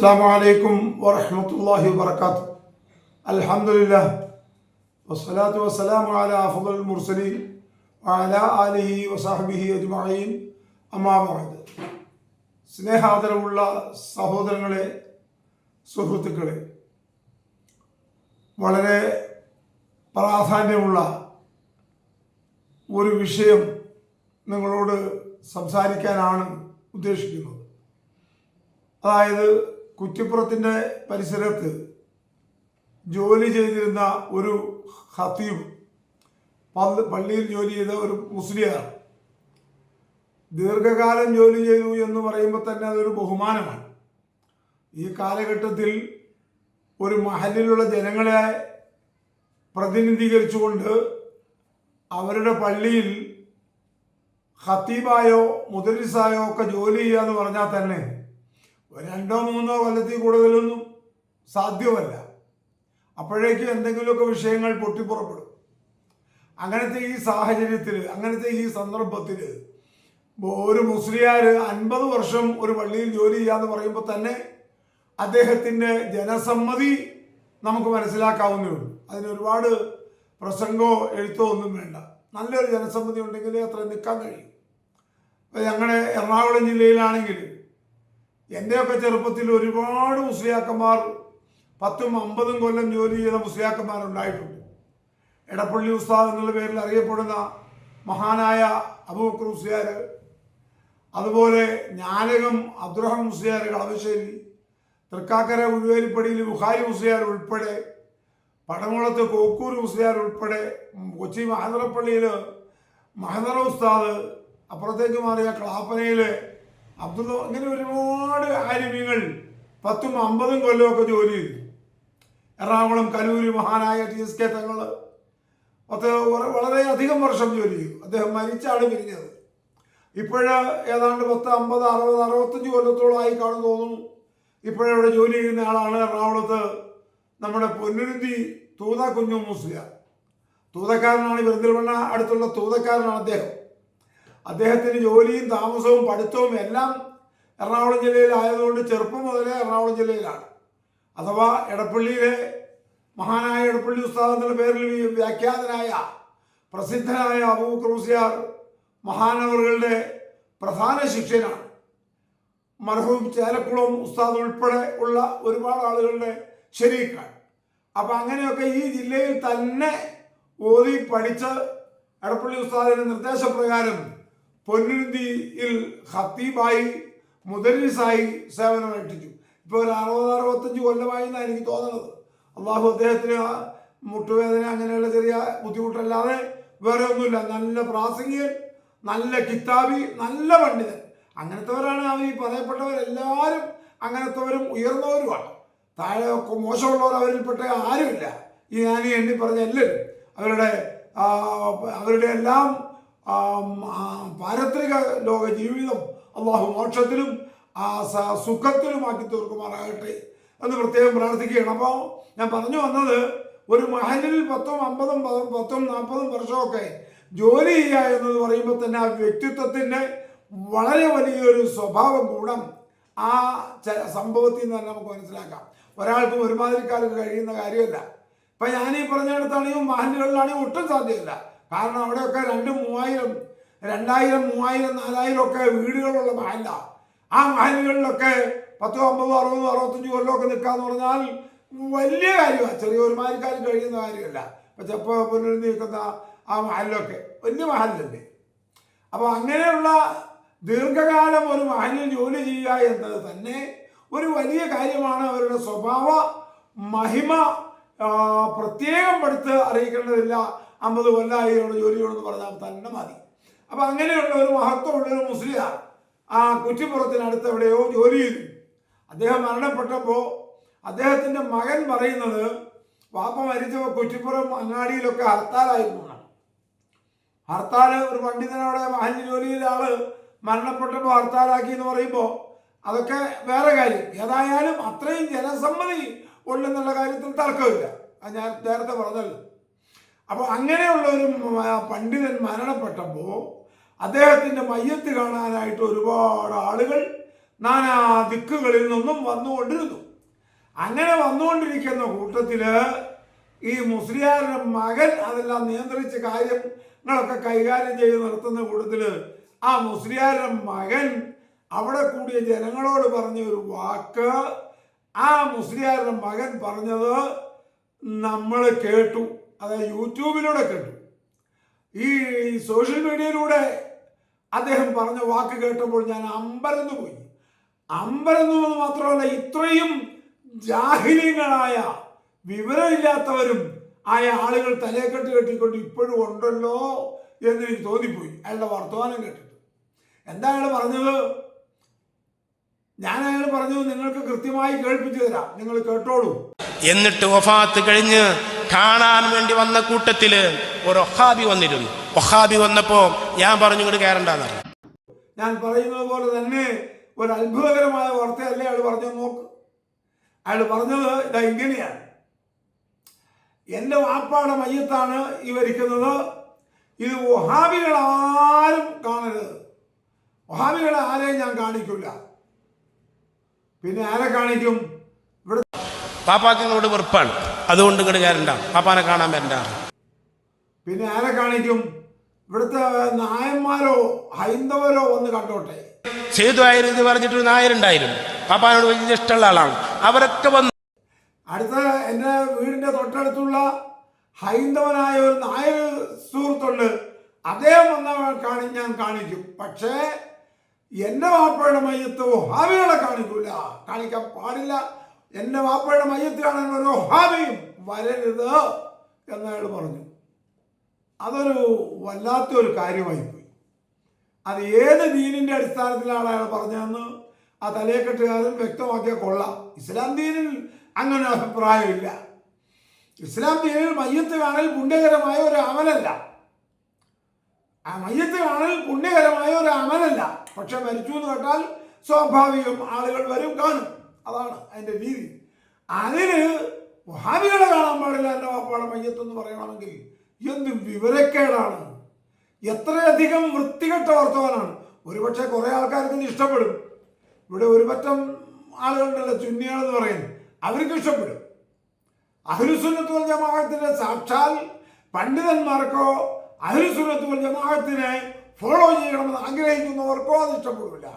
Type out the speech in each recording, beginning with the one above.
അസ്സാം വലൈക്കും വറഹമത്തല്ലാഹി വാത്തു അലഹമില്ല വസ്സലാത്തു വസ്സലാം അല അഫുൽ മുർസലി അല അലിഹി വസാഹബിഹി അജ്മീൻ അമ്മാബാദ് സ്നേഹാദരവുള്ള സഹോദരങ്ങളെ സുഹൃത്തുക്കളെ വളരെ പ്രാധാന്യമുള്ള ഒരു വിഷയം നിങ്ങളോട് സംസാരിക്കാനാണ് ഉദ്ദേശിക്കുന്നത്. അതായത് കുറ്റിപ്പുറത്തിന്റെ പരിസരത്ത് ജോലി ചെയ്തിരുന്ന ഒരു ഹത്തീബ് പള്ളിയിൽ ജോലി ചെയ്ത ഒരു മുസ്ലിയാണ് ദീർഘകാലം ജോലി ചെയ്തു എന്ന് പറയുമ്പോൾ തന്നെ അതൊരു ബഹുമാനമാണ്. ഈ കാലഘട്ടത്തിൽ ഒരു മഹലിലുള്ള ജനങ്ങളെ പ്രതിനിധീകരിച്ചുകൊണ്ട് അവരുടെ പള്ളിയിൽ ഖത്തീബായോ മുദരിസായോ ഒക്കെ ജോലി ചെയ്യുക എന്ന് പറഞ്ഞാൽ തന്നെ രണ്ടോ മൂന്നോ കൊല്ലത്തിൽ കൂടുതലൊന്നും സാധ്യമല്ല. അപ്പോഴേക്കും എന്തെങ്കിലുമൊക്കെ വിഷയങ്ങൾ പൊട്ടിപ്പുറപ്പെടും. അങ്ങനത്തെ ഈ സാഹചര്യത്തിൽ അങ്ങനത്തെ ഈ സന്ദർഭത്തിൽ ഒരു മുസ്ലിയാർ അൻപത് വർഷം ഒരു പള്ളിയിൽ ജോലി ചെയ്യാന്ന് പറയുമ്പോൾ തന്നെ അദ്ദേഹത്തിന്റെ ജനസമ്മതി നമുക്ക് മനസ്സിലാക്കാവുന്നേ ഉള്ളൂ അതിന് ഒരുപാട് പ്രസംഗമോ എഴുത്തോ ഒന്നും വേണ്ട. നല്ലൊരു ജനസമ്മതി ഉണ്ടെങ്കിൽ അത്ര നിൽക്കാൻ കഴിയും. ഞങ്ങളുടെ എറണാകുളം ജില്ലയിലാണെങ്കിൽ എന്റെയൊക്കെ ചെറുപ്പത്തിൽ ഒരുപാട് മുസ്ലിയാക്കന്മാർ പത്തും അമ്പതും കൊല്ലം ജോലി ചെയ്ത മുസ്ലിയാക്കന്മാരുണ്ടായിട്ടുണ്ട്. എടപ്പള്ളി ഉസ്താദ് എന്നുള്ള പേരിൽ അറിയപ്പെടുന്ന മഹാനായ അബൂബക്കർ മുസ്ലിയാർ അതുപോലെ ഞാനകം അബ്ദുറഹം മുസ്ലിയാർ കളവശ്ശേരി തൃക്കാക്കര ഉഴുവേലിപ്പടിയിൽ ബുഹാരി മുസ്ലിയാർ ഉൾപ്പെടെ പടമുളത്ത് കോക്കൂർ മുസ്ലിയാർ ഉൾപ്പെടെ കൊച്ചി മഹദറപ്പള്ളിയിൽ മഹദറ ഉസ്താദ് അപ്പുറത്തേക്ക് മാറിയ ക്ലാപ്പനയിൽ അബ്ദുള്ള ഇങ്ങനെ ഒരുപാട് ആര്യമ്യങ്ങൾ പത്തും അമ്പതും കൊല്ലമൊക്കെ ജോലി ചെയ്തു. എറണാകുളം കലൂര് മഹാനായ ടി എസ് കെ തങ്ങൾ പത്ത് വ- വളരെയധികം വർഷം ജോലി ചെയ്തു. അദ്ദേഹം മരിച്ചാണ് പിരിഞ്ഞത്. ഇപ്പോഴ് ഏതാണ്ട് പത്ത് അമ്പത് അറുപത് അറുപത്തഞ്ച് കൊല്ലത്തോളമായി കാണും തോന്നുന്നു. ഇപ്പോഴവിടെ ജോലി ചെയ്യുന്ന ആളാണ് എറണാകുളത്ത് നമ്മുടെ പൊന്നുരുതി തൂത കുഞ്ഞു മുസ്ലിയാർ തൂതക്കാരനാണ് പെരിന്തൽമണ്ണ അടുത്തുള്ള തൂതക്കാരനാണ് അദ്ദേഹം. അദ്ദേഹത്തിന് ജോലിയും താമസവും പഠിത്തവും എല്ലാം എറണാകുളം ജില്ലയിലായതുകൊണ്ട് ചെറുപ്പം മുതലേ എറണാകുളം ജില്ലയിലാണ്. അഥവാ എടപ്പള്ളിയിലെ മഹാനായ എടപ്പള്ളി ഉസ്താദ് എന്നുള്ള പേരിൽ വ്യാഖ്യാതനായ പ്രസിദ്ധനായ അബൂ ക്രൂസിയാർ മഹാനവറുകളുടെ പ്രധാന ശിഷ്യനാണ്. മർഹൂം ചേലക്കുളം ഉസ്താദ് ഉൾപ്പെടെ ഉള്ള ഒരുപാട് ആളുകളുടെ ശരീക്കാണ് അപ്പം അങ്ങനെയൊക്കെ ഈ ജില്ലയിൽ തന്നെ ഓതി പഠിച്ച് എടപ്പള്ളി ഉസ്താദിന്റെ നിർദ്ദേശപ്രകാരം പൊന്നുരുന്തിയിൽ ഖത്തീബായി മുദരിസായി സേവനമനുഷ്ഠിച്ചു ഇപ്പോൾ ഒരു അറുപത് അറുപത്തഞ്ച് കൊല്ലമായി എന്നാണ് എനിക്ക് തോന്നുന്നത്. അള്ളാഹു അദ്ദേഹത്തിന് മുട്ടുവേദന അങ്ങനെയുള്ള ചെറിയ ബുദ്ധിമുട്ടല്ലാതെ വേറെ ഒന്നുമില്ല. നല്ല പ്രാസംഗികൻ നല്ല കിതാബി നല്ല പണ്ഡിതൻ. അങ്ങനത്തെവരാണ് അവർ ഈ പറയപ്പെട്ടവരെല്ലാവരും അങ്ങനത്തെവരും ഉയർന്നവരുമാണ്. താഴെ മോശമുള്ളവർ അവരിൽപ്പെട്ട ആരുമില്ല. ഈ ഞാൻ എണ്ണി പറഞ്ഞ എല്ലാവരും. അവരുടെ അവരുടെ എല്ലാം പാരത്രിക ലോക ജീവിതം അള്ളാഹു മോക്ഷത്തിലും സുഖത്തിലുമാക്കി തീർക്കുമാറാകട്ടെ എന്ന് പ്രത്യേകം പ്രാർത്ഥിക്കുകയാണ്. അപ്പോൾ ഞാൻ പറഞ്ഞു വന്നത് ഒരു മഹലിൽ പത്തും അമ്പതും പത്തും നാൽപ്പതും വർഷമൊക്കെ ജോലി ചെയ്യുക എന്നത് പറയുമ്പോൾ തന്നെ ആ വ്യക്തിത്വത്തിന്റെ വളരെ വലിയൊരു സ്വഭാവ ഗുണം ആ സംഭവത്തിൽ നിന്ന് തന്നെ നമുക്ക് മനസ്സിലാക്കാം. ഒരാൾക്ക് ഒരുമാതിരിക്കാർക്ക് കഴിയുന്ന കാര്യമല്ല. ഇപ്പം ഞാൻ ഈ പറഞ്ഞിടത്താണെങ്കിൽ മഹലുകളിലാണെങ്കിൽ ഒട്ടും സാധ്യമല്ല. കാരണം അവിടെയൊക്കെ രണ്ടും മൂവായിരം രണ്ടായിരം മൂവായിരം നാലായിരം ഒക്കെ വീടുകളുള്ള മഹല്ല. ആ മഹലുകളിലൊക്കെ പത്തോ അമ്പതോ അറുപതോ അറുപത്തഞ്ച് കൊല്ലമൊക്കെ നിൽക്കാന്ന് പറഞ്ഞാൽ വലിയ കാര്യമാണ് ചെറിയ ഒരുമാതിരിക്കാലം കഴിയുന്ന കാര്യമല്ല. ഇപ്പം ചെപ്പ പുനരുദ്ധി നിൽക്കുന്ന ആ മഹലിലൊക്കെ വലിയ മഹലല്ലേ അപ്പോൾ അങ്ങനെയുള്ള ദീർഘകാലം ഒരു മഹലിൽ ജോലി ചെയ്യുക എന്നത് തന്നെ ഒരു വലിയ കാര്യമാണ് അവരുടെ സ്വഭാവ മഹിമ പ്രത്യേകം പഠിത്ത് അറിയിക്കേണ്ടതില്ല. അമ്പത് കൊല്ലമായി ജോലി ചെയ്യണമെന്ന് പറഞ്ഞാൽ തന്നെ മതി. അപ്പം അങ്ങനെയുള്ള ഒരു മഹത്വമുള്ള ഒരു മുസ്ലിയാർ ആ കുറ്റിപ്പുറത്തിനടുത്ത് എവിടെയോ ജോലി ചെയ്തു അദ്ദേഹം മരണപ്പെട്ടപ്പോൾ അദ്ദേഹത്തിന്റെ മകൻ പറയുന്നത് വാപ്പ മരിച്ചപ്പോൾ കുറ്റിപ്പുറം അങ്ങാടിയിലൊക്കെ ഹർത്താലായിരുന്നു. ഹർത്താൽ ഒരു പണ്ഡിതനവിടെ മഹലിൽ ജോലിയിലെ ആൾ മരണപ്പെട്ടപ്പോൾ ഹർത്താലാക്കി എന്ന് പറയുമ്പോൾ അതൊക്കെ വേറെ കാര്യം. ഏതായാലും അത്രയും ജനസമ്മതി ഉള്ളെന്നുള്ള കാര്യത്തിൽ തർക്കമില്ല. ഞാൻ നേരത്തെ പറഞ്ഞല്ലോ. അപ്പോൾ അങ്ങനെയുള്ള ഒരു പണ്ഡിതൻ മരണപ്പെട്ടപ്പോൾ അദ്ദേഹത്തിന്റെ മയ്യത്ത് കാണാനായിട്ട് ഒരുപാട് ആളുകൾ നാനാ ദിക്കുകളിൽ നിന്നും വന്നുകൊണ്ടിരുന്നു. അങ്ങനെ വന്നുകൊണ്ടിരിക്കുന്ന കൂട്ടത്തിൽ ഈ മുസ്ലിയാരുടെ മകൻ അതെല്ലാം നിയന്ത്രിച്ച് കാര്യങ്ങളൊക്കെ കൈകാര്യം ചെയ്ത് നടത്തുന്ന കൂട്ടത്തിൽ ആ മുസ്ലിയാരുടെ മകൻ അവിടെ കൂടിയ ജനങ്ങളോട് പറഞ്ഞ ഒരു വാക്ക് ആ മുസ്ലിയാരുടെ മകൻ പറഞ്ഞത് നമ്മൾ കേട്ടു. അതായത് യൂട്യൂബിലൂടെ കേട്ടു ഈ സോഷ്യൽ മീഡിയയിലൂടെ അദ്ദേഹം പറഞ്ഞ വാക്ക് കേട്ടപ്പോൾ ഞാൻ അമ്പരന്നു പോയി. അമ്പരന്നു എന്ന് മാത്രമല്ല ഇത്രയും ജാഹിര്യങ്ങളായ വിവരമില്ലാത്തവരും ആയ ആളുകൾ തലയെക്കെട്ട് കെട്ടിക്കൊണ്ട് ഇപ്പോഴും ഉണ്ടല്ലോ എന്ന് എനിക്ക് തോന്നിപ്പോയി. അയാളുടെ വർത്തമാനം കേട്ടിട്ട്. എന്താ അയാൾ പറഞ്ഞത്? ഞാൻ അയാൾ പറഞ്ഞു നിങ്ങൾക്ക് കൃത്യമായി കേൾപ്പിച്ചു തരാം. നിങ്ങൾ കേട്ടോളൂ. എന്നിട്ട് വഫാത്ത് കഴിഞ്ഞ് കാണാൻ വേണ്ടി വന്ന കൂട്ടത്തിൽ ഒരു ഒഹാബി വന്നിരുന്നു. ഒഹാബി വന്നപ്പോ ഞാൻ പറഞ്ഞു ഇങ്ങോട്ട് കയറണ്ടെന്ന് ഞാൻ പറയുന്നത് പോലെ തന്നെ ഒരു അത്ഭുതകരമായ വാർത്തയല്ലേ അയാൾ പറഞ്ഞു നോക്ക്. അയാൾ പറഞ്ഞത് ഇതാ ഇങ്ങനെയാണ്. എന്റെ വാപ്പാടെ മയ്യത്താണ് ഇവരിക്കുന്നത് ഇത് വഹാബികൾ ആരും കാണരുത്. വഹാബികളെ ആരെയും ഞാൻ കാണിക്കില്ല. പിന്നെ ആരെ കാണിക്കും? ഇവിടെ പാപ്പാക്ക് ഇങ്ങോട്ട് വെറുപ്പാണ്. അതുകൊണ്ട് ഇങ്ങോട്ട് കയറണ്ട പാപ്പാനെ കാണാൻ വരണ്ട. പിന്നെ ആരെ കാണിക്കും? ഇവിടുത്തെ നായന്മാരോ ഹൈന്ദവരോ ഒന്ന് കണ്ടോട്ടെ. സേതു ആയിരുന്നു ഇത് പറഞ്ഞിട്ടൊരു നായരുണ്ടായിരുന്നു. പാപ്പാനോട് വലിയ ഇഷ്ടമുള്ള ആളാണ്. അവരൊക്കെ വന്നു അടുത്ത എന്റെ വീടിന്റെ തൊട്ടടുത്തുള്ള ഹൈന്ദവനായ ഒരു നായ സുഹൃത്തുണ്ട്. അദ്ദേഹം വന്ന കാണി ഞാൻ കാണിക്കും. പക്ഷേ എന്റെ വാപ്പയുടെ മയ്യത്ത് ഹാവികളെ കാണിക്കൂല. കാണിക്കാൻ പാടില്ല. എന്നെ വാപ്പയുടെ മയ്യത്ത് ഒരു ഹാബിയും വരരുത് എന്നയാൾ പറഞ്ഞു. അതൊരു വല്ലാത്തൊരു കാര്യമായി പോയി. അത് ഏത് ദീനിന്റെ അടിസ്ഥാനത്തിലാണ് അയാൾ പറഞ്ഞതെന്ന് ആ തലയെക്കെട്ടുകാരൻ വ്യക്തമാക്കിയ കൊള്ളാം. ഇസ്ലാം ദീനിൽ അങ്ങനെ അഭിപ്രായമില്ല. ഇസ്ലാം ദീനിൽ മയ്യത്ത് കാണൽ പുണ്യകരമായ ഒരു അമലല്ല. ആ മയ്യത്ത് കാണൽ പുണ്യകരമായ ഒരു അമലല്ല. പക്ഷെ മരിച്ചു എന്ന് കേട്ടാൽ സ്വാഭാവികം ആളുകൾ വരും കാണും. അതാണ് അതിന്റെ രീതി. അതിന് വഹാബികളെ കാണാൻ പാടില്ല എന്റെ വാപ്പാടെ മയ്യത്തെന്ന് പറയണമെങ്കിൽ എന്ത് വിവരക്കേടാണ്. എത്രയധികം വൃത്തികെട്ട വർത്തമാനാണ്. ഒരുപക്ഷെ കുറെ ആൾക്കാർക്ക് ഇത് ഇഷ്ടപ്പെടും. ഇവിടെ ഒരുപറ്റം ആളുകളുണ്ടല്ലോ ചുന്നിയാണെന്ന് പറയുന്നത്. അവർക്ക് ഇഷ്ടപ്പെടും. അഹ്ലുസുന്നത്ത് വൽ സാക്ഷാൽ പണ്ഡിതന്മാർക്കോ അഹ്ലുസുന്നത്ത് വൽ ഫോളോ ചെയ്യണമെന്ന് ആഗ്രഹിക്കുന്നവർക്കോ അത് ഇഷ്ടപ്പെടില്ല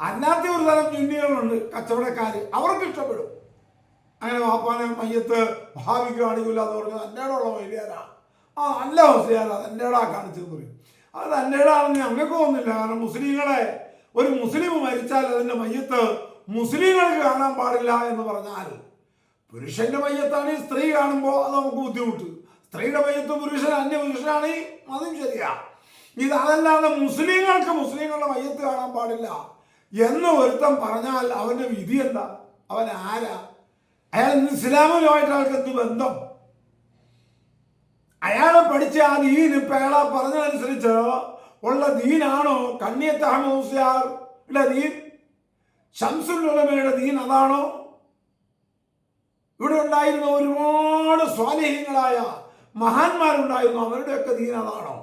അല്ലാത്ത ഒരു തരം ചുന്നികളുണ്ട് കച്ചവടക്കാർ അവർക്ക് ഇഷ്ടപ്പെടും. അങ്ങനെ വാപ്പാനെ മയ്യത്ത് ഭാവിക്കുകയാണെങ്കിലും എന്ന് പറഞ്ഞത് എന്റെ ഉള്ള ആ നല്ല മുസ്ലിയാരാ എന്റെ ഇടാ കാണിച്ചെന്ന് പറയും. അത് എന്റെ ഇടാണെന്ന് ഞങ്ങൾക്ക് തോന്നുന്നില്ല. കാരണം മുസ്ലിങ്ങളെ ഒരു മുസ്ലിം മരിച്ചാൽ അതിന്റെ മയ്യത്ത് മുസ്ലിങ്ങൾക്ക് കാണാൻ പാടില്ല എന്ന് പറഞ്ഞാൽ പുരുഷന്റെ മയ്യത്താണ് സ്ത്രീ കാണുമ്പോൾ അത് നമുക്ക് ബുദ്ധിമുട്ട്. സ്ത്രീയുടെ മയ്യത്ത് പുരുഷൻ അന്യ പുരുഷനാണെങ്കിൽ അതും ശരിയാ. ഇത് അതല്ലാതെ മുസ്ലിങ്ങൾക്ക് മുസ്ലിങ്ങളുടെ മയ്യത്ത് കാണാൻ പാടില്ല എന്ന് ഒരുത്തൻ പറഞ്ഞാൽ അവന്റെ വിധി എന്താ? അവൻ ആരാ? അയാൾ ഇസ്ലാമുമായിട്ട് അയാൾക്ക് എന്ത് ബന്ധം? അയാളെ പഠിച്ച ആ ദീൻ ഇപ്പൊ അയാളെ പറഞ്ഞതനുസരിച്ച് ഉള്ള ദീനാണോ? കണ്ണിയത്ത് അഹമ്മദ് മുസ്ലിയാറുടെ ദീൻ? ഷംസുൽ ഉലമയുടെ ദീൻ അതാണോ? ഇവിടെ ഉണ്ടായിരുന്ന ഒരുപാട് സ്വാധീനങ്ങളായ മഹാന്മാരുണ്ടായിരുന്നു അവരുടെയൊക്കെ ദീൻ അതാണോ?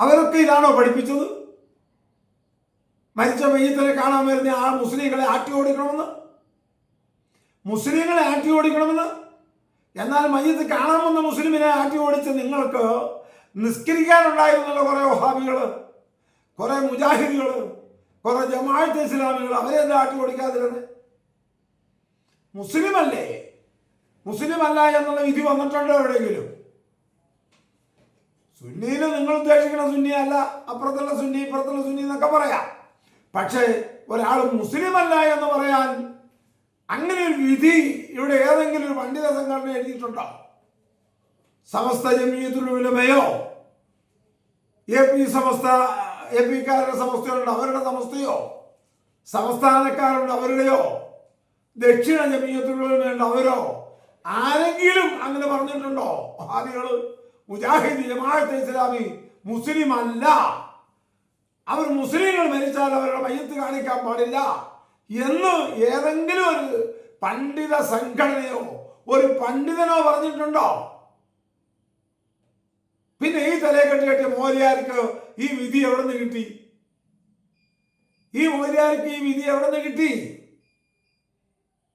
അവരൊക്കെ ഇതാണോ പഠിപ്പിച്ചത്? മരിച്ച മെയ്യത്തിനെ കാണാൻ വരുന്ന ആ മുസ്ലിങ്ങളെ ആട്ടി ഓടിക്കണമെന്ന്? മുസ്ലിങ്ങളെ ആട്ടി ഓടിക്കണമെന്ന്? എന്നാൽ മയ്യത്ത് കാണാൻ വന്ന മുസ്ലിമിനെ ആട്ടി ഓടിച്ച് നിങ്ങൾക്ക് നിസ്കരിക്കാനുണ്ടായിരുന്നല്ലോ കുറെ വഹാബികൾ കുറെ മുജാഹിദികൾ കുറെ ജമാഅത്ത് ഇസ്ലാമികൾ അവരെ എന്താ ആട്ടി ഓടിക്കാതിരുന്നത് മുസ്ലിമല്ലേ? മുസ്ലിമല്ല എന്നുള്ള വിധി വന്നിട്ടുണ്ടോ എവിടെയെങ്കിലും? സുന്നിയിൽ നിങ്ങൾ ഉദ്ദേശിക്കുന്ന സുന്നിയല്ല അപ്പുറത്തുള്ള സുന്നി ഇപ്പുറത്തുള്ള സുന്നി എന്നൊക്കെ പറയാം. പക്ഷേ ഒരാൾ മുസ്ലിം അല്ല എന്ന് പറയാൻ അങ്ങനെ ഒരു വിധി ഇവിടെ ഏതെങ്കിലും ഒരു പണ്ഡിത സംഘടന എഴുതിയിട്ടുണ്ടോ? സമസ്ത ജമീയത്തുൽ ഉലമയോ? എ പി സമസ്ത എ പിക്കാരുടെ സമസ്തയുണ്ട്? അവരുടെ സമസ്തയോ? സംസ്ഥാനക്കാരുണ്ട് അവരുടെയോ? ദക്ഷിണ ജമീയത്തുൽ ഉലമയുണ്ട് അവരോ? ആരെങ്കിലും അങ്ങനെ പറഞ്ഞിട്ടുണ്ടോ? ഹാദികൾ മുജാഹിദ് ജമാഅത്ത് ഇസ്ലാമി മുസ്ലിം അല്ല. അവർ മുസ്ലിങ്ങൾ മരിച്ചാൽ അവരുടെ മയ്യത്ത് കാണിക്കാൻ പാടില്ല. എന്ന് ഏതെങ്കിലും ഒരു പണ്ഡിത സംഘടനയോ ഒരു പണ്ഡിതനോ പറഞ്ഞിട്ടുണ്ടോ? പിന്നെ ഈ തലയെ കെട്ടി കെട്ടിയ മോലിയാർക്ക് ഈ വിധി എവിടെ നിന്ന് കിട്ടി? ഈ മോലിയാർക്ക് ഈ വിധി എവിടെ നിന്ന് കിട്ടി?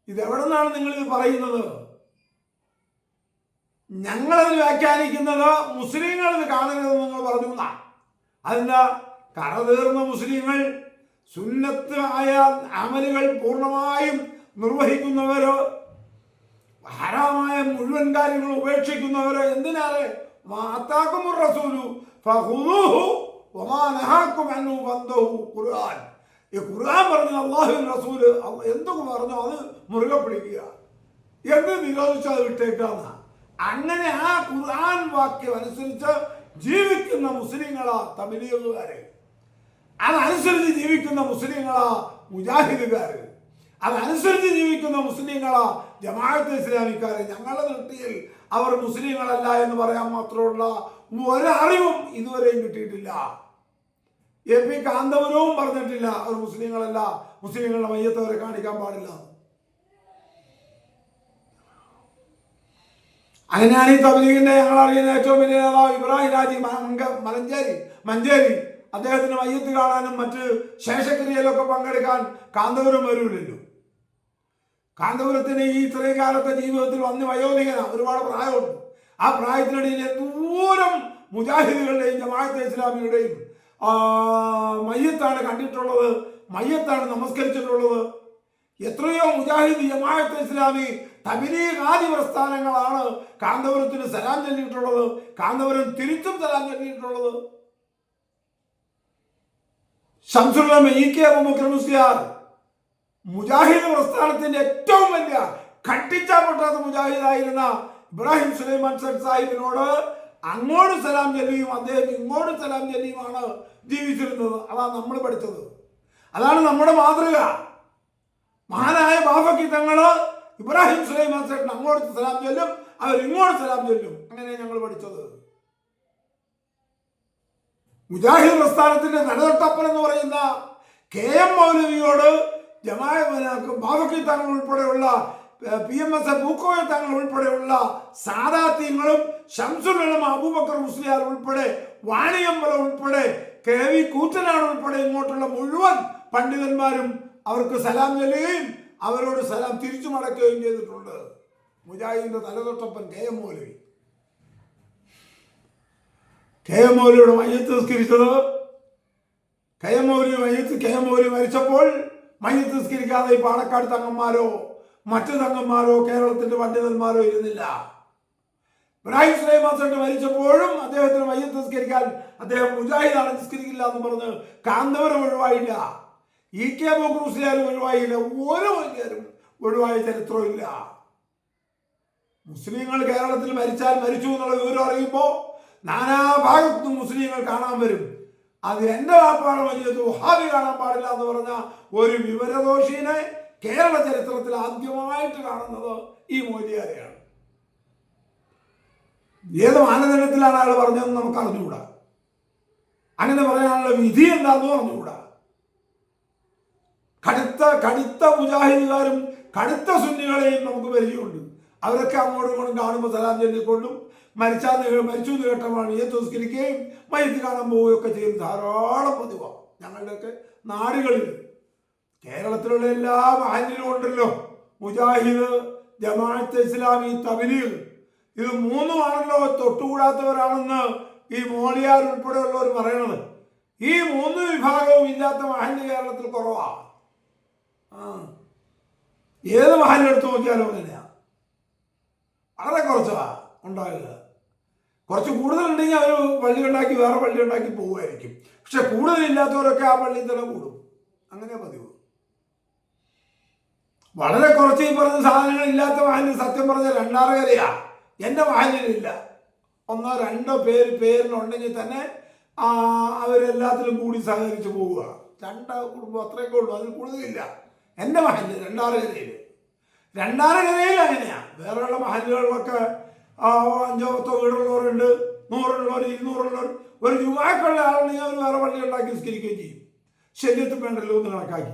ഇതെവിടെ നിന്നാണ് നിങ്ങൾ ഇത് പറയുന്നത്? ഞങ്ങളത് വ്യാഖ്യാനിക്കുന്നത് മുസ്ലിങ്ങൾ ഇത് കാണരുതെന്ന് നിങ്ങൾ പറഞ്ഞു എന്നാ. അതെന്താ? കറതീർന്ന മുസ്ലിങ്ങൾ സുന്നത്ത് ആയ അമലുകൾ പൂർണമായും നിർവഹിക്കുന്നവരോ ഹരാമായ മുഴുവൻ കാര്യങ്ങൾ ഉപേക്ഷിക്കുന്നവരോ എന്തിനാണ്? റസൂലു ഖുർആൻ. റസൂൽ എന്തൊക്കെ പറഞ്ഞു അത് മുറുകെ പിടിക്കുക. എന്ന് നിരോധിച്ചാൽ വിട്ടേക്കാന്ന? അങ്ങനെ ആ ഖുർആൻ വാക്യം അനുസരിച്ച് ജീവിക്കുന്ന മുസ്ലിങ്ങളാ തമിലീഗുകാരെ അതനുസരിച്ച് ജീവിക്കുന്ന മുസ്ലിങ്ങളാ മുജാഹിദുകാര്. അതനുസരിച്ച് ജീവിക്കുന്ന മുസ്ലിങ്ങളാ ജമാഅത്ത് ഇസ്ലാമിക്കാര്. ഞങ്ങളുടെ ദൃഷ്ടിയിൽ അവർ മുസ്ലിങ്ങളല്ല എന്ന് പറയാൻ മാത്രമുള്ള ഒരറിവും ഇതുവരെയും കിട്ടിയിട്ടില്ല. എ പി കാന്തപുരവും പറഞ്ഞിട്ടില്ല അവർ മുസ്ലിങ്ങളല്ല. മുസ്ലിങ്ങളുടെ മയ്യത്തവരെ കാണിക്കാൻ പാടില്ല. അങ്ങനെയാണ് ഈ തബ്ലീഗിന്റെ ഞങ്ങൾ അറിയുന്ന ഏറ്റവും വലിയ നേതാവ് ഇബ്രാഹിം രാജി മലഞ്ചേരി മഞ്ചേരി. അദ്ദേഹത്തിന് മയ്യത്ത് കാണാനും മറ്റ് ശേഷക്രിയയിലൊക്കെ പങ്കെടുക്കാൻ കാന്തപുരം വരൂലല്ലോ. കാന്തപുരത്തിന് ഈ ഇത്രയും കാലത്തെ ജീവിതത്തിൽ വന്ന് വയോധികന ഒരുപാട് പ്രായമുണ്ട്. ആ പ്രായത്തിനിടയിൽ ദൂരം മുജാഹിദുകളുടെയും ജമാഅത്തെ ഇസ്ലാമിയുടെയും മയ്യത്താണ് കണ്ടിട്ടുള്ളത് മയ്യത്താണ് നമസ്കരിച്ചിട്ടുള്ളത്. എത്രയോ മുജാഹിദ് ജമാഅത്തെ ഇസ്ലാമി തബിലീഗാദി പ്രസ്ഥാനങ്ങളാണ് കാന്തപുരത്തിന് സലാം ചൊല്ലിയിട്ടുള്ളത്. കാന്തപുരം തിരിച്ചും സലാം ചൊല്ലിയിട്ടുള്ളത്. ഷംസുള്ള ഇ മുസ്ലിയാർ മുജാഹിദ് പ്രസ്ഥാനത്തിന്റെ ഏറ്റവും വലിയ കട്ടിച്ചാൽ മുജാഹിദായിരുന്ന ഇബ്രാഹിം സുലൈമാൻ സൻ സാഹിബിനോട് അങ്ങോട്ട് സലാം ചൊല്ലിയും അദ്ദേഹം ഇങ്ങോട്ട് സലാം ചൊല്ലിയുമാണ് ജീവിച്ചിരുന്നത്. അതാണ് നമ്മൾ പഠിച്ചത്. അതാണ് നമ്മുടെ മാതൃക. മഹാനായ ബാബക്കി തങ്ങൾ ഇബ്രാഹിം സുലൈമാൻ സേട്ടൻ അങ്ങോട്ട് സലാം ചൊല്ലും അവർ ഇങ്ങോട്ട് സലാം ചൊല്ലും. അങ്ങനെ ഞങ്ങൾ പഠിച്ചത്. മുജാഹിദ് പ്രസ്ഥാനത്തിന്റെ നടുതട്ടപ്പൻ എന്ന് പറയുന്ന കെ എം മൗലവിയോട് ജമായ ബാബക്കി തങ്ങൾ ഉൾപ്പെടെയുള്ള P M S Pookoya Thangal ഉൾപ്പെടെയുള്ള സാദാത്യങ്ങളും ഷംസുലും അബൂബക്കർ മുസ്ലിയാർ ഉൾപ്പെടെ വാണിയമ്പലം ഉൾപ്പെടെ കെ വി കൂറ്റനാട് ഉൾപ്പെടെ ഇങ്ങോട്ടുള്ള മുഴുവൻ പണ്ഡിതന്മാരും അവർക്ക് സലാം ചൊല്ലുകയും അവരോട് സലാം തിരിച്ചു മടക്കുകയും ചെയ്തിട്ടുണ്ട്. മുജാഹിദിന്റെ തലതൊട്ടപ്പൻ K M Maulavi. K M മൗലിയുടെ മയ്യത്ത് നിസ്കരിച്ചത്? കെ എം മൗലി മയ്യത്ത് കെ എം മൗലി മരിച്ചപ്പോൾ മയ്യത്ത് നിസ്കരിക്കാതെ ഈ പാണക്കാട് തങ്ങന്മാരോ മറ്റു തങ്ങന്മാരോ കേരളത്തിന്റെ പണ്ഡിതന്മാരോ ഇരുന്നില്ല. ഇബ്രാഹിം സുലൈം സെട്ട് മരിച്ചപ്പോഴും അദ്ദേഹത്തിന് മയ്യത്ത് നിസ്കരിക്കാൻ അദ്ദേഹം മുജാഹിദാണ് നിസ്കരിക്കില്ല എന്ന് പറഞ്ഞ് കാന്തപുരം ഒഴിവായില്ല. ഇ കെ ബോക്രൂസിയാരും ഒഴിവായില്ല. ഓരോ വലിയാരും ഒഴിവായ ചരിത്രമില്ല മുസ്ലിങ്ങൾ കേരളത്തിൽ മരിച്ചാൽ മരിച്ചു എന്നുള്ള വിവരം അറിയുമ്പോൾ നാനാഭാഗത്തും മുസ്ലിങ്ങൾ കാണാൻ വരും. അത് എന്റെ വാപ്പാട് വലിയ വഹാബി കാണാൻ പാടില്ല എന്ന് പറഞ്ഞ ഒരു വിവരദോഷിനെ കേരള ചരിത്രത്തിൽ ആദ്യമായിട്ട് കാണുന്നത് ഈ മോദിയാരെയാണ്. ഏത് മാനദണ്ഡത്തിലാണ് അയാൾ പറഞ്ഞതെന്ന് നമുക്ക് അറിഞ്ഞുകൂടാ. അങ്ങനെ പറയാനുള്ള വിധി എന്താന്ന് അറിഞ്ഞുകൂടാ കടുത്ത കടുത്ത മുജാഹിദുകാരും കടുത്ത സുന്നികളെയും നമുക്ക് പരിചയമുണ്ട്. അവരൊക്കെ അങ്ങോട്ടും ഇങ്ങോട്ടും കാണുമ്പോൾ സലാം ചൊല്ലിക്കൊണ്ടും മരിച്ചാൽ മരിച്ചു എന്ന് കേട്ടമാണ് ഏത് തുസ്കരിക്കുകയും മയത്ത് കാണാൻ പോവുകയൊക്കെ ചെയ്യുന്ന ധാരാളം പതിവാണ് ഞങ്ങളുടെയൊക്കെ നാടുകളിൽ. കേരളത്തിലുള്ള എല്ലാ മഹാന്യരും ഉണ്ടല്ലോ. മുജാഹിദ് ജമാഅത്ത് ഇസ്ലാമി തബലീഗ്. ഇത് മൂന്നുമാണല്ലോ തൊട്ടുകൂടാത്തവരാണെന്ന് ഈ മോളിയാർ ഉൾപ്പെടെയുള്ളവർ പറയണത്. ഈ മൂന്ന് വിഭാഗവും ഇല്ലാത്ത മഹാന്യ കേരളത്തിൽ കുറവാണ്. ഏത് മഹല്ലെടുത്ത് നോക്കിയാലും അങ്ങനെയാണ് വളരെ കുറച്ചാ ഉണ്ടാകുക കുറച്ച് കൂടുതലുണ്ടെങ്കിൽ അവർ പള്ളി ഉണ്ടാക്കി വേറെ പള്ളി ഉണ്ടാക്കി പോവുമായിരിക്കും. പക്ഷെ കൂടുതലില്ലാത്തവരൊക്കെ ആ പള്ളിയിൽ തന്നെ കൂടും. അങ്ങനെ പതിവ്. വളരെ കുറച്ച് ഈ പറഞ്ഞ സാധനങ്ങൾ ഇല്ലാത്ത വാഹനം സത്യം പറഞ്ഞ രണ്ടാറുകരയാ എന്റെ വാഹനമില്ല ഒന്നോ രണ്ടോ പേര് പേരിനുണ്ടെങ്കിൽ തന്നെ അവരെല്ലാത്തിലും കൂടി സഹകരിച്ച് പോവുക. രണ്ട് കുടുംബം അത്രയൊക്കെ ഉള്ളൂ. അതിൽ കൂടുതലില്ല. എന്റെ മഹൽ രണ്ടാറുകരയിൽ രണ്ടാറുകരയിൽ അങ്ങനെയാണ് വേറെയുള്ള മഹലുകളിലൊക്കെ ആ, അഞ്ചോ പത്തോ വീടുള്ളവരുണ്ട് നൂറുള്ളവർ ഇരുന്നൂറുള്ളവർ ഒരു ജുമാക്കുള്ള ആളുണ്ടെങ്കിൽ അവർ വേറെ പള്ളി ഉണ്ടാക്കി നിസ്കരിക്കുകയും ചെയ്യും. ശല്യത്തിൽ വേണ്ടല്ലോ എന്ന് കണക്കാക്കി.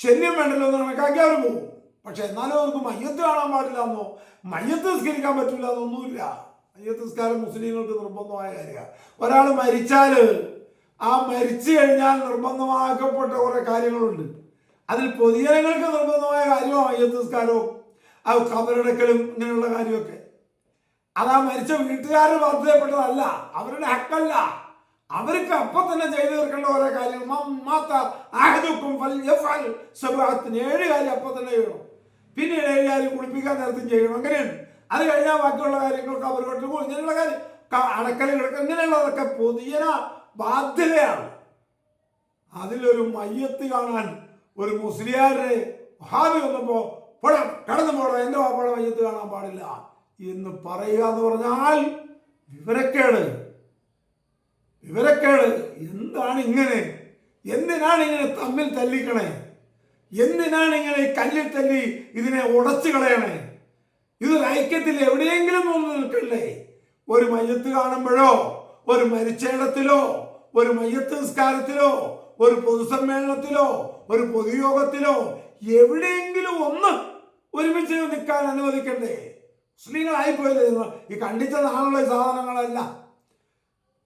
ശല്യം വേണ്ടല്ലോ എന്ന് കണക്കാക്കി അവർ പോകും പക്ഷെ എന്നാലും അവർക്ക് മയ്യത്ത് കാണാൻ പാടില്ല എന്നോ മയ്യത്ത് നിസ്കരിക്കാൻ പറ്റില്ല എന്നൊന്നുമില്ല മയ്യത്ത് നിസ്കാരം മുസ്ലിങ്ങൾക്ക് നിർബന്ധമായ കാര്യമാണ്. ഒരാൾ മരിച്ചാൽ ആ മരിച്ചു കഴിഞ്ഞാൽ നിർബന്ധമാക്കപ്പെട്ട കുറേ കാര്യങ്ങളുണ്ട്. അതിൽ പൊതുജനങ്ങൾക്ക് നിർബന്ധമായ കാര്യമാണ് മയ്യത്ത് നിസ്കാരവും ആ കബറടക്കലും ഇങ്ങനെയുള്ള കാര്യമൊക്കെ. അതാ മരിച്ച വീട്ടുകാരുടെ ബാധ്യതപ്പെട്ടതല്ല അവരുടെ ഹക്കല്ല. അവർക്ക് അപ്പൊ തന്നെ ചെയ്തു തീർക്കേണ്ട ഓരോ കാര്യങ്ങൾ. ഏഴ് കാര്യം അപ്പൊ തന്നെ ചെയ്യണം. പിന്നീട് ഏഴ് കാര്യം കുളിപ്പിക്കാൻ നേരത്തും ചെയ്യണം. അങ്ങനെയുണ്ട് അത് കഴിഞ്ഞാൽ ബാക്കിയുള്ള കാര്യങ്ങൾക്ക് അവർ കൊണ്ടുപോകും ഇങ്ങനെയുള്ള കാര്യം അടക്കലുകൾക്ക് ഇങ്ങനെയുള്ളതൊക്കെ പൊതുജന ബാധ്യതയാണ്. അതിലൊരു മയ്യത്ത് കാണാൻ ഒരു മുസ്ലിയാരുടെ ഹാബി വന്നപ്പോ പടം കടന്നു പോടാ എന്റെ വാപ്പയുടെ മയ്യത്ത് കാണാൻ പാടില്ല എന്ന് പറയുക എന്ന് പറഞ്ഞാൽ വിവരക്കേട്. വിവരക്കേട്. എന്താണ് ഇങ്ങനെ എന്തിനാണ് ഇങ്ങനെ തമ്മിൽ തല്ലിക്കണേ? എന്തിനാണ് ഇങ്ങനെ കല്ലിൽ തല്ലി ഇതിനെ ഉടച്ചു കളയണേ? ഇത് ഐക്യത്തിൽ എവിടെയെങ്കിലും ഒന്ന് നിൽക്കണ്ടേ? ഒരു മയ്യത്ത് കാണുമ്പോഴോ ഒരു മരിച്ചയിടത്തിലോ ഒരു മയ്യത്ത് നിസ്കാരത്തിലോ ഒരു പൊതുസമ്മേളനത്തിലോ ഒരു പൊതുയോഗത്തിലോ എവിടെയെങ്കിലും ഒന്ന് ഒരുമിച്ച് നിൽക്കാൻ അനുവദിക്കണ്ടേ? മുസ്ലിങ്ങളായിപ്പോയില്ലേ നിങ്ങൾ? ഈ കണ്ടിച്ച ഈ സാധനങ്ങളല്ല.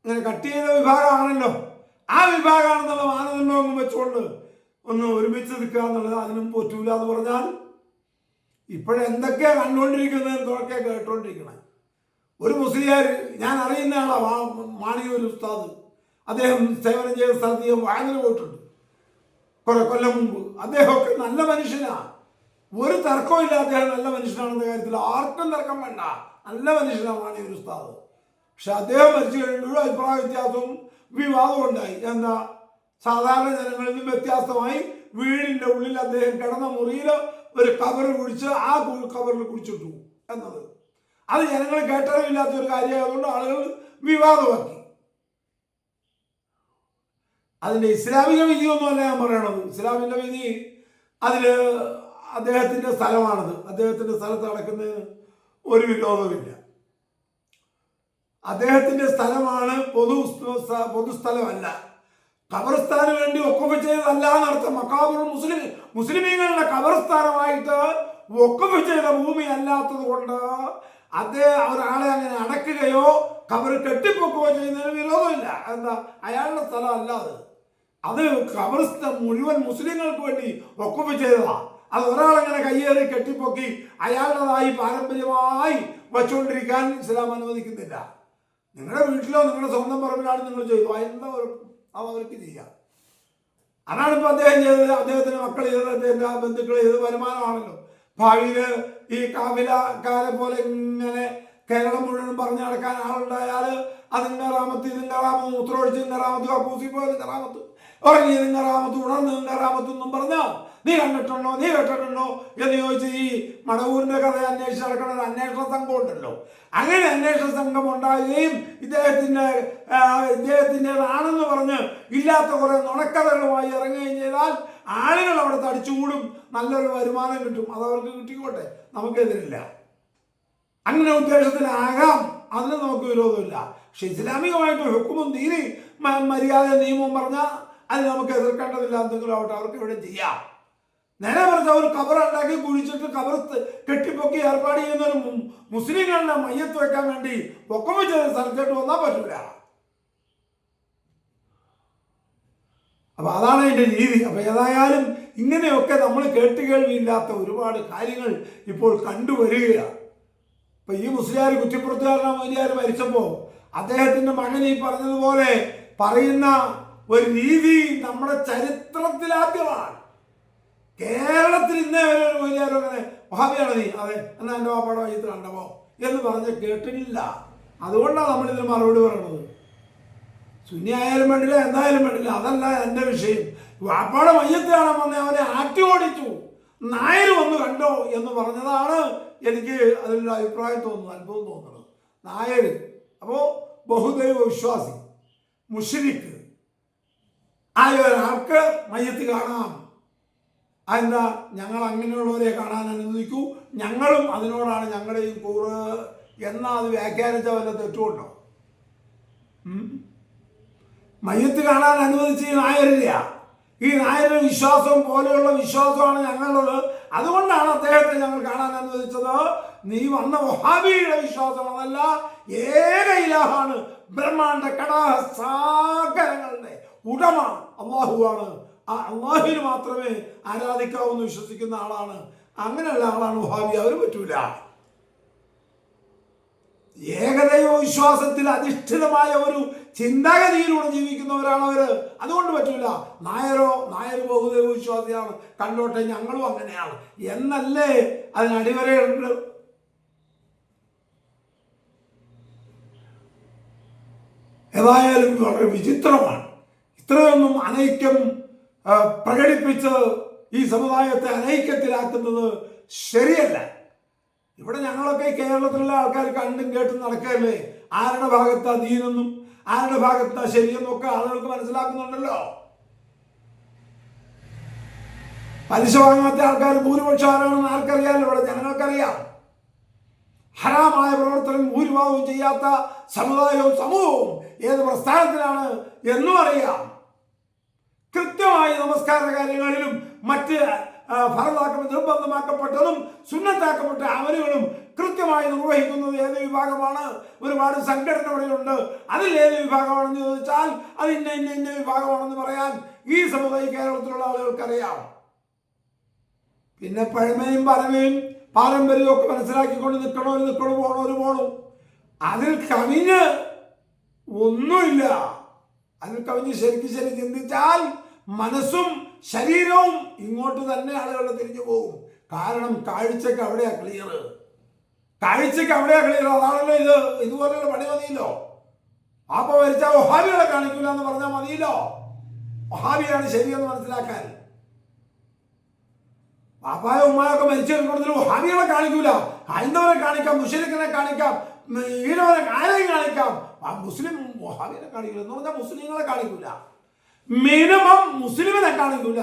ഇങ്ങനെ കട്ട് ചെയ്ത വിഭാഗമാണല്ലോ. ആ വിഭാഗമാണെന്നുള്ള മാനദണ്ഡമൊന്നും വെച്ചുകൊണ്ട് ഒന്ന് ഒരുമിച്ച് നിൽക്കുക എന്നുള്ളത് അതിനും പറ്റൂല എന്ന് പറഞ്ഞാൽ ഇപ്പോഴെന്തൊക്കെയാ കണ്ടുകൊണ്ടിരിക്കുന്നത് എന്തൊക്കെ കേട്ടോണ്ടിരിക്കണേ. ഒരു മുസ്ലിയാർ ഞാൻ അറിയുന്ന ആളാ വാ- മാണിയൂർ ഉസ്താദ്. അദ്ദേഹം സേവനം ചെയ്ത സ്ഥലത്ത് ഞാൻ വായന പോയിട്ടുണ്ട്. കുറെ കൊല്ലം മുമ്പ്. അദ്ദേഹമൊക്കെ നല്ല മനുഷ്യനാ. ഒരു തർക്കവും ഇല്ല അദ്ദേഹം നല്ല മനുഷ്യനാണെന്ന കാര്യത്തിൽ ആർക്കും തർക്കം വേണ്ട. നല്ല മനുഷ്യനാണ് മാണിയൂർ ഉസ്താദ്. പക്ഷെ അദ്ദേഹം മരിച്ചു കഴിഞ്ഞുള്ള അഭിപ്രായ വ്യത്യാസവും വിവാദവും ഉണ്ടായി. എന്താ? സാധാരണ ജനങ്ങളിൽ നിന്നും വ്യത്യാസമായി വീടിന്റെ ഉള്ളിൽ അദ്ദേഹം കിടന്ന മുറിയിൽ ഒരു കവർ കുഴിച്ച് ആ കവറിൽ കുഴിച്ചിട്ടു എന്നത്. അത് ജനങ്ങൾ കേട്ടറിവില്ലാത്ത ഒരു കാര്യമായതുകൊണ്ട് ആളുകൾ വിവാദമാക്കി. അതിന്റെ ഇസ്ലാമിക വിധിയൊന്നുമല്ല ഞാൻ പറയണത്. ഇസ്ലാമിന്റെ വിധി അതിൽ അദ്ദേഹത്തിന്റെ സ്ഥലമാണത്. അദ്ദേഹത്തിന്റെ സ്ഥലത്ത് നടക്കുന്നതിന് ഒരു വിരോധമില്ല അദ്ദേഹത്തിന്റെ സ്ഥലമാണ് പൊതു പൊതുസ്ഥലമല്ല ഖബർസ്ഥാന് വേണ്ടി ഒക്കഫ് ചെയ്തതല്ല എന്നർത്ഥം. മക്കാബുർ മുസ്ലിം മുസ്ലിമീങ്ങളുടെ ഖബർസ്ഥാനമായിട്ട് ഒക്കഫ് ചെയ്ത ഭൂമി അല്ലാത്തത് കൊണ്ട് അദ്ദേഹം ഒരാളെ അങ്ങനെ അടക്കുകയോ ഖബർ കെട്ടിപ്പൊക്കുകയോ ചെയ്യുന്നതിന് വിരോധമില്ല. എന്താ അയാളുടെ സ്ഥലം അല്ലാതെ അത് ഖബർസ്ഥ മുഴുവൻ മുസ്ലിങ്ങൾക്ക് വേണ്ടി ഒക്കുപ്പ് ചെയ്തതാ. അത് ഒരാളങ്ങനെ കയ്യേറി കെട്ടിപ്പൊക്കി അയാളുടേതായി പാരമ്പര്യമായി വച്ചുകൊണ്ടിരിക്കാൻ ഇസ്ലാം അനുവദിക്കുന്നില്ല. നിങ്ങളുടെ വീട്ടിലോ നിങ്ങളുടെ സ്വന്തം പറമ്പിലാണ് നിങ്ങൾ ചെയ്തു എന്താ ഒരു അവർക്ക് ചെയ്യാം. അതാണ് ഇപ്പൊ അദ്ദേഹം ചെയ്തത്. അദ്ദേഹത്തിന്റെ മക്കൾ ചെയ്തത് അദ്ദേഹത്തിന്റെ ബന്ധുക്കൾ ചെയ്തത് വരുമാനമാണല്ലോ ഭാവിയിൽ ഈ കാവിലക്കാരെ പോലെ ഇങ്ങനെ കേരളം മുഴുവൻ പറഞ്ഞു നടക്കാൻ ആളുണ്ടായാൽ അതിന്റെ റാമത്ത് ഇതിന്റെ റാമത്ത് മൂത്രമൊഴിച്ച് ഇതിന്റെ റാമത്ത് കൂസി പോയത് റാമത്ത്. ഉറങ്ങി നിങ്ങറാമത്ത് റാമത്ത് ഉണർന്ന് ഇതിന്റെ റാമത്ത് എന്നും പറഞ്ഞോ നീ കണ്ടിട്ടുണ്ടോ? നീ കേട്ടിട്ടുണ്ടോ? എന്ന് ചോദിച്ച് ഈ മണവൂരിന്റെ കഥ അന്വേഷിച്ച് നടക്കുന്ന ഒരു അന്വേഷണ സംഘം ഉണ്ടല്ലോ. അങ്ങനെ അന്വേഷണ സംഘം ഉണ്ടാകുകയും ഇദ്ദേഹത്തിന്റെ ഇദ്ദേഹത്തിന്റെതാണെന്ന് പറഞ്ഞ് ഇല്ലാത്ത കുറെ നുണക്കഥകളുമായി ഇറങ്ങുകയും ചെയ്താൽ ആളുകൾ അവിടെ തടിച്ചുകൂടും നല്ലൊരു വരുമാനം കിട്ടും. അത് അവർക്ക് കിട്ടിക്കോട്ടെ? നമുക്കെതിരില്ല. അങ്ങനെ ഉദ്ദേശത്തിലാകാം. അതിന് നമുക്ക് വിരോധമില്ല. പക്ഷെ ഇസ്ലാമികമായിട്ട് ഹുക്കുമും തീരെ മര്യാദ നിയമവും പറഞ്ഞാൽ അത് നമുക്ക് എതിർക്കേണ്ടതില്ല എന്തെങ്കിലും ആവട്ടെ അവർക്ക് ഇവിടെ ചെയ്യാം. നേരെ മറിച്ച് അവർ കബർ ഉണ്ടാക്കി കുഴിച്ചിട്ട് കബർ കെട്ടിപ്പൊക്കി ഏർപ്പാട് ചെയ്യുന്ന ഒരു മുസ്ലിങ്ങളുടെ മയ്യത്ത് വെക്കാൻ വേണ്ടി പൊക്കം വെച്ച സ്ഥലത്തോട്ട് വന്നാൽ പറ്റൂല. അപ്പൊ അതാണ് അതിന്റെ രീതി. അപ്പൊ ഏതായാലും ഇങ്ങനെയൊക്കെ നമ്മൾ കേട്ടുകേൾവിയില്ലാത്ത ഒരുപാട് കാര്യങ്ങൾ ഇപ്പോൾ കണ്ടുവരികയാണ് ഇപ്പൊ ഈ മുസ്ലിയാർ കുറ്റിപ്പുറത്തുകാരനാ മൊയ്ലിയാർ മരിച്ചപ്പോ അദ്ദേഹത്തിന്റെ മകൻ ഈ പറഞ്ഞതുപോലെ പറയുന്ന ഒരു രീതി നമ്മുടെ ചരിത്രത്തിൽ ചരിത്രത്തിലാദ്യമാണ് കേരളത്തിൽ ഇന്നേ വരെ ഒരു മൊയ്ലിയാർ അങ്ങനെ ഭാവിയാണ് നീ. അതെ എന്നാ എന്റെ വൈകിട്ട് കണ്ടപ്പോ എന്ന് പറഞ്ഞ് കേട്ടിട്ടില്ല. അതുകൊണ്ടാണ് നമ്മളിതിന് മറുപടി പറയുന്നത് സുന്നി ആയാലും വേണ്ടില്ല എന്തായാലും വേണ്ടില്ല അതല്ല എന്റെ വിഷയം. വാപ്പാടെ മയ്യത്ത് കാണാൻ വന്ന അവനെ ആട്ടി ഓടിച്ചു. നായർ വന്ന് കണ്ടോ എന്ന് പറഞ്ഞതാണ് എനിക്ക് അതിലൊരു അഭിപ്രായം തോന്നുന്നത് അത്ഭുതം തോന്നുന്നത്. നായർ അപ്പോൾ ബഹുദൈവ വിശ്വാസി മുഷരിക്ക് ആയ ഒരാൾക്ക് മയ്യത്ത് കാണാം? അതെന്താ ഞങ്ങൾ അങ്ങനെയുള്ളവരെ കാണാൻ അനുവദിക്കൂ. ഞങ്ങളും അതിനോടാണ് ഞങ്ങളുടെയും കൂറ് എന്നാ അത് വ്യാഖ്യാനിച്ച വല്ല തെറ്റുമുണ്ടോ? മയ്യത്ത് കാണാൻ അനുവദിച്ച ഈ നായരില്ല. ഈ നായരുടെ വിശ്വാസം പോലെയുള്ള വിശ്വാസമാണ് ഞങ്ങളുള്ളത്. അതുകൊണ്ടാണ് അദ്ദേഹത്തെ ഞങ്ങൾ കാണാൻ അനുവദിച്ചത്. നീ വന്ന വഹാബിയുടെ വിശ്വാസം അതല്ല ഏക ഇലാഹാണ്. ബ്രഹ്മാണ്ട കടാഹ സാഗരങ്ങളുടെ ഉടമ അള്ളാഹുവാണ്. ആ അള്ളാഹുവിന് മാത്രമേ ആരാധിക്കാവൂ എന്ന് വിശ്വസിക്കുന്ന ആളാണ്. അങ്ങനെയുള്ള ആളാണ് വഹാബി. അവർ പറ്റൂല. ഏകദൈവ വിശ്വാസത്തിൽ അധിഷ്ഠിതമായ ഒരു ചിന്താഗതിയിലൂടെ ജീവിക്കുന്നവരാണ് അവർ. അതുകൊണ്ട് പറ്റൂല. നായരോ നായർ ബഹുദൈവ വിശ്വാസിയാണ്. കണ്ടോട്ടെ ഞങ്ങളും അങ്ങനെയാണ്. എന്നല്ലേ അതിന് അടിവരയുണ്ട് ഏതായാലും വളരെ വിചിത്രമാണ്. ഇത്രയൊന്നും അനൈക്യം പ്രകടിപ്പിച്ച് ഈ സമുദായത്തെ അനൈക്യത്തിലാക്കുന്നത് ശരിയല്ല. ഇവിടെ ഞങ്ങളൊക്കെ കേരളത്തിലുള്ള ആൾക്കാർ കണ്ടും കേട്ടും നടക്കല്ലേ ആരുടെ ഭാഗത്താ ദീനെന്നും ആരുടെ ഭാഗത്താ ശരിയെന്നും ഒക്കെ ആളുകൾക്ക് മനസ്സിലാക്കുന്നുണ്ടല്ലോ? പലിശ വാങ്ങാത്ത ആൾക്കാർ ഭൂരിപക്ഷം ആരാണെന്ന് ആർക്കറിയാമല്ലോ ഇവിടെ ജനങ്ങൾക്കറിയാം. ഹരാമായ പ്രവർത്തനം ഭൂരിഭാഗവും ചെയ്യാത്ത സമുദായവും സമൂഹവും ഏത് പ്രസ്ഥാനത്തിലാണ് എന്നും അറിയാം. കൃത്യമായി നമസ്കാര കാര്യങ്ങളിലും മറ്റ് ആ, ഫറദാക്കപ്പെട്ട നിർബന്ധമാക്കപ്പെട്ടതും സുന്നത്താക്കപ്പെട്ട അമലുകളും കൃത്യമായി നിർവഹിക്കുന്നത് ഏത് വിഭാഗമാണ്? ഒരുപാട് സംഘടന ഇവിടെയുണ്ട് അതിൽ ഏത് വിഭാഗമാണെന്ന് ചോദിച്ചാൽ അത് ഇന്ന ഇന്ന ഇന്ന വിഭാഗമാണെന്ന് പറയാൻ ഈ സമുദായ കേരളത്തിലുള്ള ആളുകൾക്കറിയാം. പിന്നെ പഴമയും പഴമയും പാരമ്പര്യവും ഒക്കെ മനസ്സിലാക്കിക്കൊണ്ട് നിൽക്കണോ നിൽക്കണോ പോണോ ഒരു പോണോ അതിൽ കവിഞ്ഞ് ഒന്നുമില്ല. അതിൽ കവിഞ്ഞ് ശരിക്കും ശരി ചിന്തിച്ചാൽ മനസ്സും ശരീരവും ഇങ്ങോട്ട് തന്നെ ആളുകൾ തിരിഞ്ഞു പോകും. കാരണം കാഴ്ചക്ക് അവിടെയാ ക്ലിയർ കാഴ്ചക്ക് അവിടെയാ ക്ലിയർ അതാണല്ലോ ഇത്. ഇതുപോലെയുള്ള പണി മതിയല്ലോ. ആപ്പ വരിച്ച ഒഹാബികളെ കാണിക്കില്ല എന്ന് പറഞ്ഞാൽ മതിയല്ലോ. ഒഹാബിയാണ് ശരിയെന്ന് മനസ്സിലാക്കാൻ. പാപ്പായ ഉമ്മായൊക്കെ മരിച്ചു കൊടുത്തിട്ട് വഹാബികളെ കാണിക്കൂല. ഹൈന്ദവരെ കാണിക്കാം മുഷരിഖിനെ കാണിക്കാം ഈഴവരെ ആരെയും കാണിക്കാം. മുസ്ലിം വഹാബിനെ കാണിക്കൂല എന്ന് പറഞ്ഞാൽ മുസ്ലിങ്ങളെ കാണിക്കൂല. മിനിമം മുസ്ലിമിനെ കാണിക്കൂല.